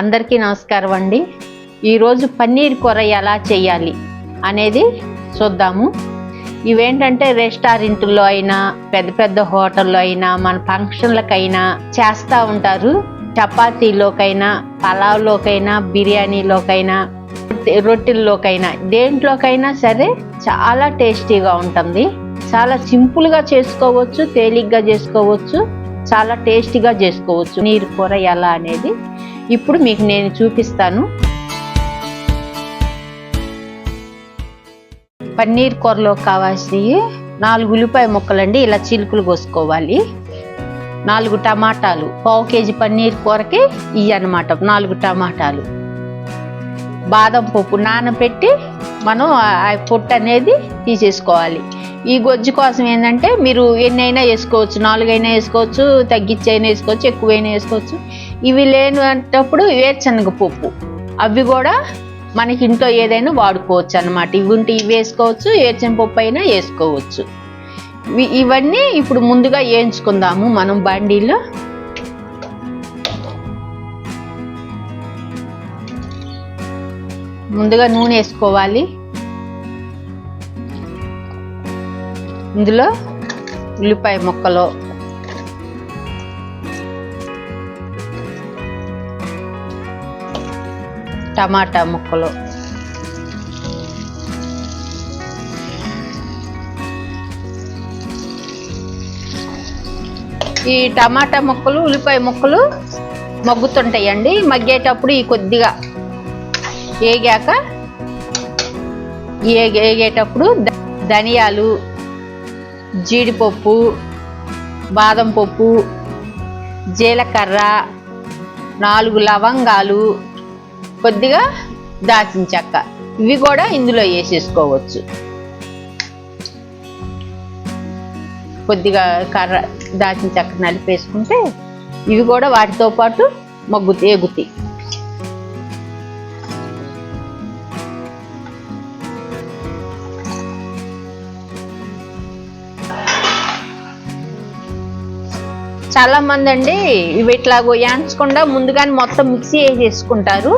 అందరికీ నమస్కారం అండి. ఈరోజు పన్నీర్ కూర ఎలా చేయాలి అనేది చూద్దాము. ఇవేంటంటే రెస్టారెంట్లో అయినా పెద్ద పెద్ద హోటల్లో అయినా మన ఫంక్షన్లకైనా చేస్తూ ఉంటారు. చపాతీలోకైనా పలావ్లోకైనా బిర్యానీలోకైనా రొట్టెల్లోకైనా దేంట్లోకైనా సరే చాలా టేస్టీగా ఉంటుంది. చాలా సింపుల్గా చేసుకోవచ్చు తేలిగ్గా చేసుకోవచ్చు చాలా టేస్టీగా చేసుకోవచ్చు. నీరు కూర ఎలా అనేది ఇప్పుడు మీకు నేను చూపిస్తాను. పన్నీర్ కూరలో కావాల్సినవి నాలుగు ఉల్లిపాయ ముక్కలండి ఇలా చిలుకులు కోసుకోవాలి. నాలుగు టమాటాలు పావు కేజీ పన్నీర్ కూరకి ఇవి అన్నమాట నాలుగు టమాటాలు. బాదం పప్పు నానబెట్టి మనం ఆ- ఆ పొట్టు అనేది తీసేసుకోవాలి. ఈ గొజ్జు కోసం ఏంటంటే మీరు ఎన్నైనా వేసుకోవచ్చు నాలుగైనా వేసుకోవచ్చు తగ్గించైనా వేసుకోవచ్చు ఎక్కువైనా వేసుకోవచ్చు. ఇవి లేనప్పుడు వేరుశనగ పప్పు అవి కూడా మనకి ఇంట్లో ఏదైనా వాడుకోవచ్చు అన్నమాట. ఇవి ఉంటే ఇవి వేసుకోవచ్చు వేరుశనగ పప్పు అయినా వేసుకోవచ్చు. ఇవన్నీ ఇప్పుడు ముందుగా వేయించుకుందాము మనం బండిలో. ముందుగా నూనె వేసుకోవాలి. ఇందులో ఉల్లిపాయ ముక్కలు టమాటా ముక్కలు. ఈ టమాటా ముక్కలు ఉల్లిపాయ ముక్కలు మగ్గుతుంటాయండి. మగ్గేటప్పుడు ఈ కొద్దిగా ఏగాక ఏగేటప్పుడు ధనియాలు జీడిపప్పు బాదం పప్పు జీలకర్ర నాలుగు లవంగాలు కొద్దిగా దాచిన చెక్క ఇవి కూడా ఇందులో వేసేసుకోవచ్చు. కొద్దిగా కర్ర దాచిన చెక్క నలిపేసుకుంటే ఇవి కూడా వాటితో పాటు మగ్గు ఎగుతాయి చాలా మంది అండి ఇవి ఇట్లా వేయించకుండా ముందుగానే మొత్తం మిక్సీ వేసేసుకుంటారు.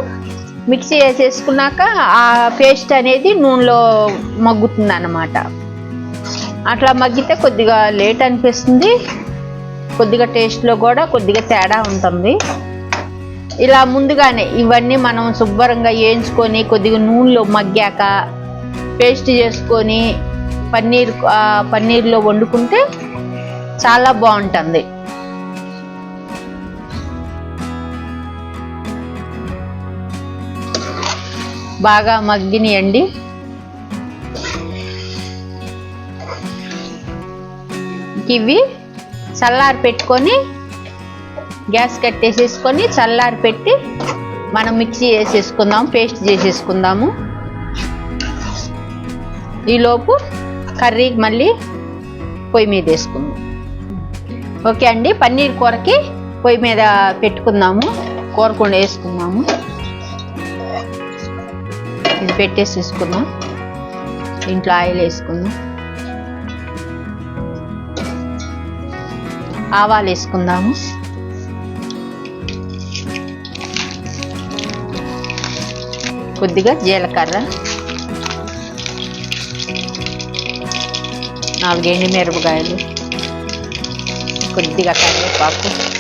మిక్సీ వేసేసుకున్నాక ఆ పేస్ట్ అనేది నూనెలో మగ్గుతుంది అన్నమాట అట్లా మగ్గితే కొద్దిగా లేట్ అనిపిస్తుంది. కొద్దిగా టేస్ట్లో కూడా కొద్దిగా తేడా ఉంటుంది. ఇలా ముందుగానే ఇవన్నీ మనం శుభ్రంగా వేయించుకొని కొద్దిగా నూనెలో మగ్గాక పేస్ట్ చేసుకొని పన్నీర్ పన్నీర్లో వండుకుంటే చాలా బాగుంటుంది. బాగా మగ్గినియండి. ఇవి చల్లారి పెట్టుకొని గ్యాస్ కట్టేసేసుకొని చల్లారి పెట్టి మనం మిక్సీ చేసేసుకుందాం పేస్ట్ చేసేసుకుందాము. ఈలోపు కర్రీ మళ్ళీ పొయ్యి మీద వేసుకుందాం. ఓకే అండి పన్నీర్ కూరకి పొయ్యి మీద పెట్టుకుందాము కూరకుండా వేసుకుందాము. ఇది పెట్టేసి పెట్టేసేసుకుందాం ఇంట్లో ఆయిల్ వేసుకుందాం. ఆవాలు వేసుకుందాము. కొద్దిగా జీలకర్ర. నాలుగు ఎండు మిరపకాయలు. కొద్దిగా కరివేపాకు.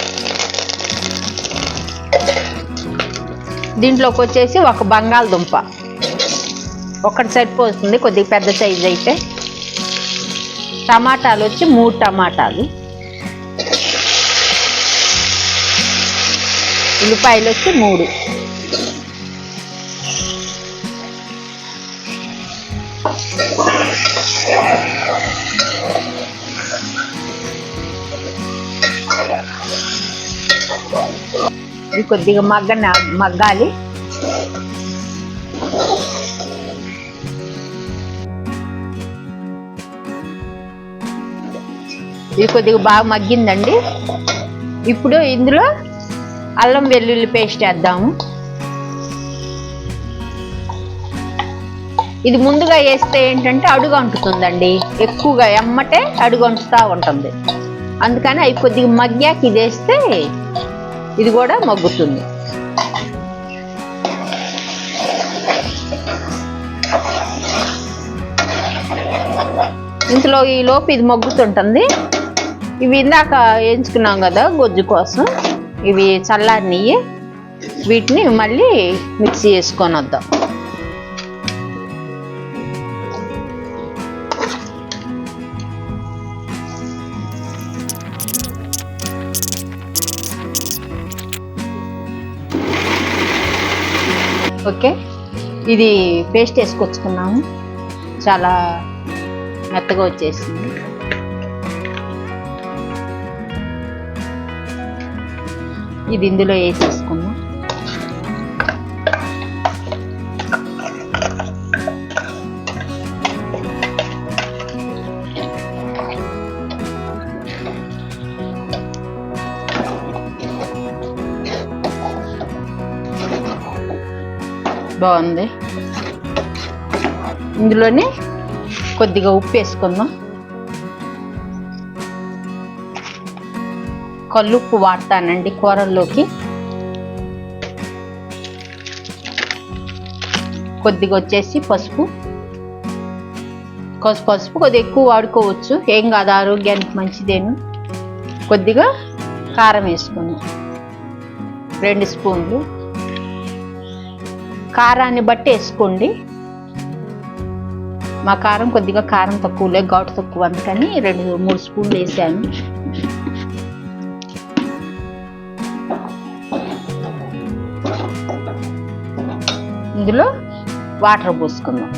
దీంట్లోకి వచ్చేసి ఒక బంగాళదుంప. ఒకటి సరిపోతుంది కొద్దిగా పెద్ద సైజ్ అయితే. టమాటాలు వచ్చి మూడు టమాటాలు. ఉల్లిపాయలు వచ్చి మూడు. ఇది కొద్దిగా మగ్గ మగ్గాలి. ఇది కొద్దిగా బాగా మగ్గిందండి. ఇప్పుడు ఇందులో అల్లం వెల్లుల్లి పేస్ట్ వేద్దాము. ఇది ముందుగా వేస్తే ఏంటంటే అడుగు అంటుతుందండి. ఎక్కువగా ఎమ్మటే అడుగు అంటుతూ ఉంటుంది. అందుకని అవి కొద్దిగా మగ్గాకి ఇది వేస్తే ఇది కూడా మగ్గుతుంది. ఇంతలో ఈ లోపు ఇది మగ్గుతుంటుంది. ఇవి ఇందాక వేయించుకున్నాం కదా గొజ్జు కోసం. ఇవి చల్లారిని వీటిని మళ్ళీ మిక్సీ చేసుకొని వద్దాం. ఓకే. ఇది పేస్ట్ వేసుకొచ్చుకున్నాము. చాలా మెత్తగా వచ్చేసింది. ఇది ఇందులో వేసేసుకుందాం. బాగుంది. ఇందులోనే కొద్దిగా ఉప్పు వేసుకుందాం. కల్లుప్పు వాడతానండి కూరల్లోకి. కొద్దిగా వచ్చేసి పసుపు. కొ పసుపు కొద్దిగా ఎక్కువ వాడుకోవచ్చు. ఏం కాదు ఆరోగ్యానికి మంచిదేను. కొద్దిగా కారం వేసుకున్నాం రెండు స్పూన్లు. కారాన్ని బట్టి వేసుకోండి. మా కారం కొద్దిగా కారం తక్కువలే ఘాటు తక్కువ. అందుకని రెండు మూడు స్పూన్లు వేసాను. ఇందులో వాటర్ పోసుకుందాం.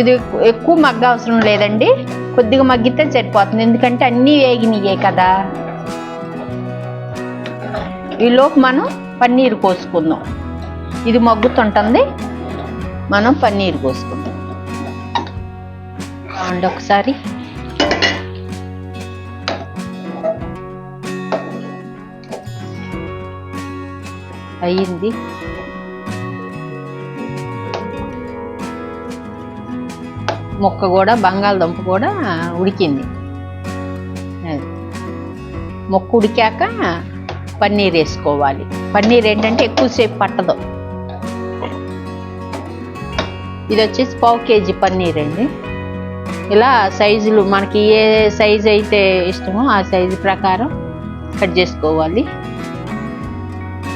ఇది ఎక్కువ మగ్గ అవసరం లేదండి. కొద్దిగా మగ్గితే సరిపోతుంది. ఎందుకంటే అన్నీ వేగినయే కదా. ఈలోపు మనం పన్నీరు కోసుకుందాం ఇది మగ్గుతుంటుంది. మనం పన్నీరు కోసుకుందాం అండి ఒకసారి. అయ్యింది. మొక్క కూడా బంగాళదుంప కూడా ఉడికింది. అది. మొక్క ఉడికాక పన్నీర్ వేసుకోవాలి. పన్నీర్ ఏంటంటే ఎక్కువసేపు పట్టదు. ఇది వచ్చేసి పావు కేజీ పన్నీర్ అండి. ఇలా సైజులు మనకి ఏ సైజు అయితే ఇష్టమో ఆ సైజు ప్రకారం కట్ చేసుకోవాలి.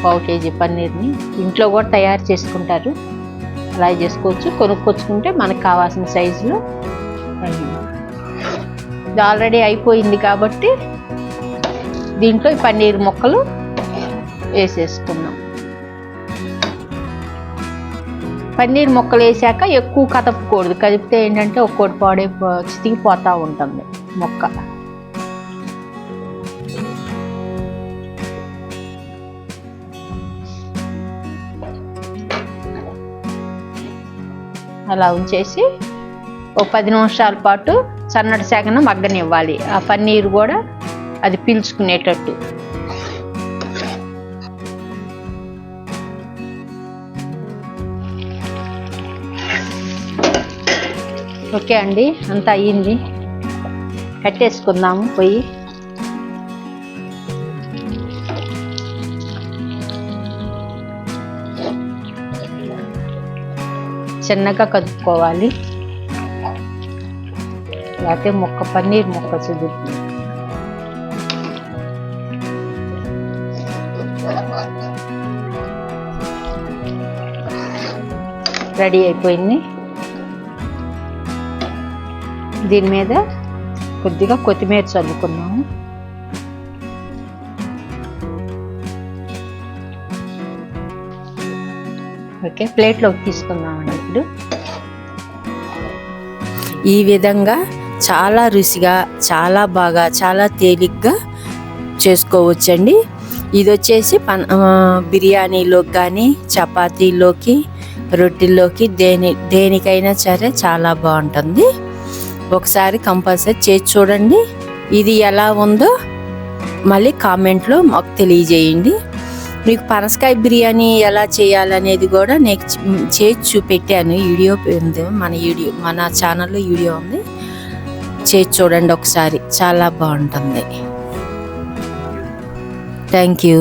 పావు కేజీ పన్నీర్ని ఇంట్లో కూడా తయారు చేసుకుంటారు. అలా చేసుకోవచ్చు. కొనుక్కొచ్చుకుంటే మనకు కావాల్సిన సైజులో ఇది ఆల్రెడీ అయిపోయింది కాబట్టి దీంట్లో ఈ పన్నీర్ ముక్కలు వేసేసుకున్నాం పన్నీర్ ముక్కలు వేసాక ఎక్కువ కదపకూడదు. కదిపితే ఏంటంటే ఒక్కోటి పాడే చితికిపోతూ ఉంటుంది మొక్క. అలా ఉంచేసి ఓ పది నిమిషాల పాటు సన్నటి శాఖను మగ్గనివ్వాలి. ఆ పన్నీర్ కూడా అది పీల్చుకునేటట్టు. ఓకే అండి అంతా అయ్యింది. కట్టేసుకుందాము పోయి. చిన్నగా కదుపుకోవాలి. లేకపోతే మొక్క పన్నీర్ మొక్క సుదురుతుంది రెడీ అయిపోయింది. దీని మీద కొద్దిగా కొత్తిమీర చల్లుకున్నాము. ఓకే ప్లేట్లోకి తీసుకుందామండి ఇప్పుడు. ఈ విధంగా చాలా రుచిగా చాలా బాగా చాలా తేలిగ్గా చేసుకోవచ్చండి. ఇది వచ్చేసి పన్ బిర్యానీలోకి కానీ చపాతీలోకి రొట్టెల్లోకి దేని దేనికైనా సరే చాలా బాగుంటుంది. ఒకసారి కంపల్సరీ చేసి చూడండి. ఇది ఎలా ఉందో మళ్ళీ కామెంట్లో మాకు తెలియజేయండి. మీకు పనసకాయ బిర్యానీ ఎలా చేయాలనేది కూడా నేను చేసి చూపెట్టాను. వీడియో ఉంది మన వీడియో మన ఛానల్లో వీడియో ఉంది. చేసి చూడండి ఒకసారి. చాలా బాగుంటుంది. Thank you.